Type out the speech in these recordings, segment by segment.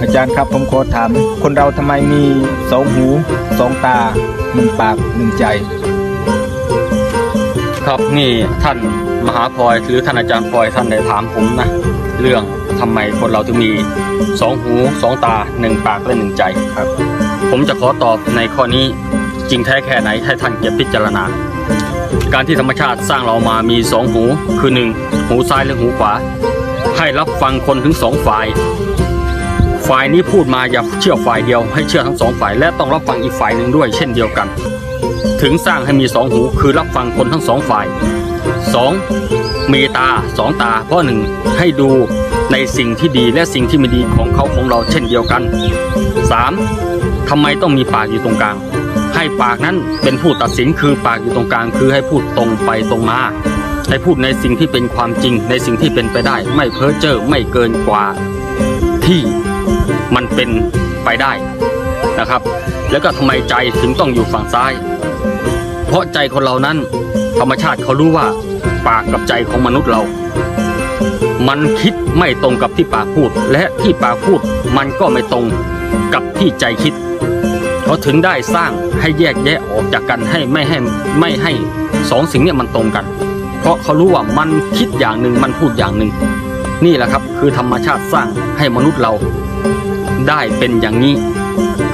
อาจารย์ครับผมขอถาม คนเราทำไมมีสองหูสองตาหนึ่งปากหนึ่งใจ ครับนี่ท่านมหาพลอยหรือท่านอาจารย์พลอยท่านได้ถามผมนะ เรื่องทำไมคนเราถึงมีสองหูสองตาหนึ่งปากและหนึ่งใจครับ ผมจะขอตอบในข้อนี้จริงแท้แค่ไหนให้ท่านเก็บพิจารณา การที่ธรรมชาติสร้างเรามามีสองหูคือหนึ่งหูซ้ายและหูขวาให้รับฟังคนถึงสองฝ่าย ฝ่ายนี้พูดมาอย่าเชื่อฝ่ายเดียวให้เชื่อทั้งสองฝ่ายและต้องรับฟังอีกฝ่ายหนึ่งด้วยเช่นเดียวกัน ถึงสร้างให้มีสองหูคือรับฟังคนทั้งสองฝ่ายสองมีตาสองตาเพราะหนึ่งให้ดูในสิ่งที่ดีและสิ่งที่ไม่ดีของเขาของเราเช่นเดียวกันสามทำไมต้องมีปากอยู่ตรงกลาง ให้ปากนั้นเป็นผู้ตัดสินคือปากอยู่ตรงกลาง คือให้พูดตรงไปตรงมาให้พูดในสิ่งที่เป็นความจริงในสิ่งที่เป็นไปได้ ไม่เพ้อเจ้อไม่เกินกว่าที่ มันเป็นไปได้นะครับ แล้วก็ทำไมใจถึงต้องอยู่ฝั่งซ้าย เพราะใจคนเรานั้นธรรมชาติเขารู้ว่าปากกับใจของมนุษย์เรา มันคิดไม่ตรงกับที่ปากพูด และที่ปากพูดมันก็ไม่ตรงกับที่ใจคิดเขาถึงได้สร้างให้แยกแยะออกจากกันให้ไม่ให้ไม่ให้สองสิ่งนี้มันตรงกัน เพราะเขารู้ว่ามันคิดอย่างหนึ่งมันพูดอย่างหนึ่ง นี่แหละครับคือธรรมชาติสร้างให้มนุษย์เรา ได้เป็นอย่างนี้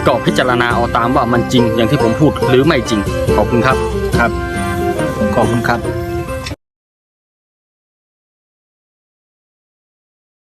ก็พิจารณาเอาตามว่ามันจริงอย่างที่ผมพูดหรือไม่จริงขอบคุณครับครับ ขอบคุณครับ